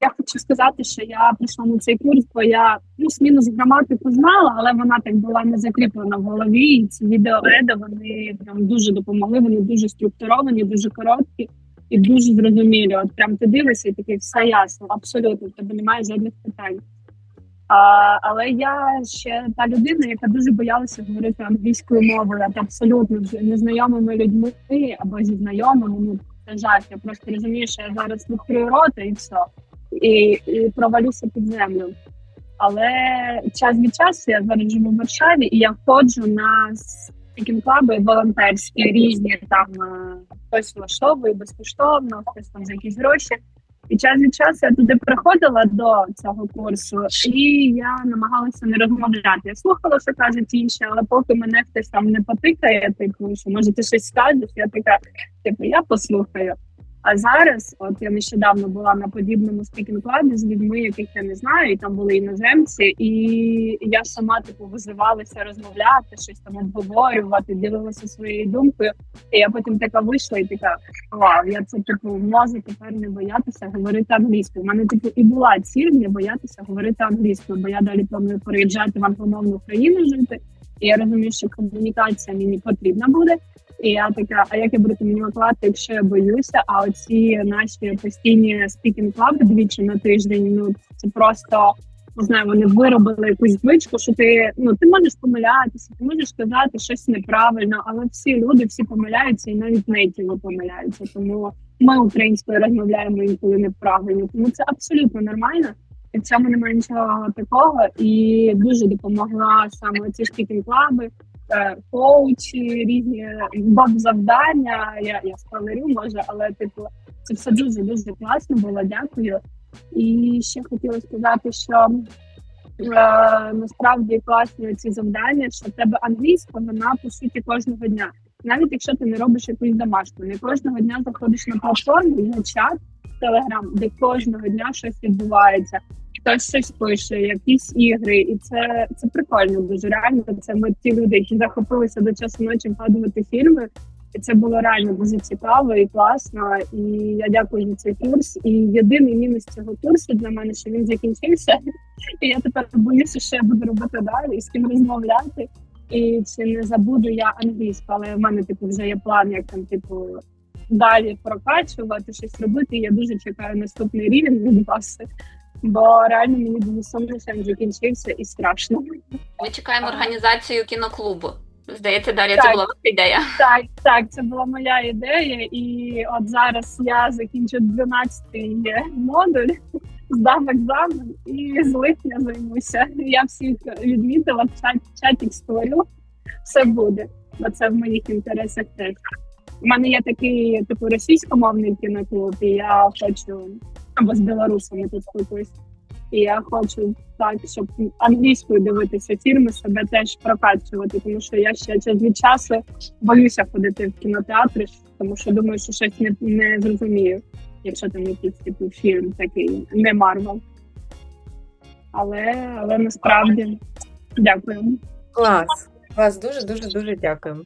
Я хочу сказати, що я прийшла на цей курс, бо я плюс-мінус граматику знала, але вона так була не закріплена в голові. І ці відеоеди вони прям дуже допомогли. Вони дуже структуровані, дуже короткі і дуже зрозумілі. От прям ти дивишся і такий все ясно, абсолютно. В тебе немає жодних питань. А, але я ще та людина, яка дуже боялася говорити англійською мовою, абсолютно з незнайомими людьми або зі знайомими. Ну. Я просто розумію, що я зараз відкрию рота і все, і, і провалюся під землю. Але час від часу я зараз живу в Варшаві, і я ходжу на клаби волонтерські різні там е, хтось влаштовує безкоштовно, хтось там за якісь гроші. І час від часу я туди приходила до цього курсу, і я намагалася не розмовляти. Я слухала, що кажуть інші, але поки мене хтось там не потикає, типу, що може ти щось скажеш, я така, типу, я послухаю. А зараз, от я нещодавно була на подібному спікінг клабі з людьми, яких я не знаю, і там були іноземці, і я сама типу визивалася розмовляти, щось там обговорювати, ділилася своєю думкою. І я потім така вийшла і така вау, я це типу можу тепер не боятися говорити англійською. У мене типу і була ціль не боятися говорити англійською, бо я далі планую переїжджати в англомовну країну жити. І я розумію, що комунікація мені потрібна буде. І я така, а як я буду комунікувати, якщо я боюся? А оці наші постійні спікінг клаби двічі на тиждень. Ну це просто не знаю, вони виробили якусь звичку, що ти ну ти можеш помилятися, ти можеш сказати щось неправильно, але всі люди всі помиляються, і навіть нейтіво помиляються. Тому ми українською розмовляємо інколи неправильно. Тому це абсолютно нормально. І цьому немає нічого такого, і дуже допомогла саме ці спікінг клаби коучі, різні боб завдання. Я я спойлерю, може, але типу це все дуже дуже класно було. Дякую. І ще хотіла сказати, що е, насправді класні ці завдання, що в тебе англійська вона по суті кожного дня. Навіть якщо ти не робиш якусь домашню, не кожного дня заходиш на платформу, є чат телеграм, де кожного дня щось відбувається хтось щось пише, якісь ігри, і це це прикольно. Дуже реально. Це ми ті люди, які захопилися до часу ночі вгадувати фільми. І це було реально дуже цікаво і класно. І я дякую за цей курс. І єдиний мінус цього курсу для мене, що він закінчився. І я тепер боюся, що я буду робити далі і з ким розмовляти. І чи не забуду я англійську, але в мене типу вже є план, як там типу далі прокачувати щось робити. І я дуже чекаю наступний рівень від вас бо реально мені дуже сумно, що закінчився і страшно. Ми чекаємо організацію кіноклубу. Здається, далі це була ваша ідея. Так, так, це була моя ідея, і от зараз я закінчу 12-й модуль, здам екзамен і з липня займуся. Я всіх відмітила в чат, чаті створю. Все буде, бо це в моїх інтересах теж. У мене є такий типу російськомовний кіноклуб, і я хочу або з білорусами тут спілкуюсь. І я хочу так, щоб англійською дивитися фільми, себе теж прокачувати, тому що я ще час від часу боюся ходити в кінотеатри, тому що думаю, що щось не, не зрозумію, якщо там якийсь типу фільм такий не Марвел. Але, але насправді дякую. Клас. Вас дуже дуже дуже дякуємо.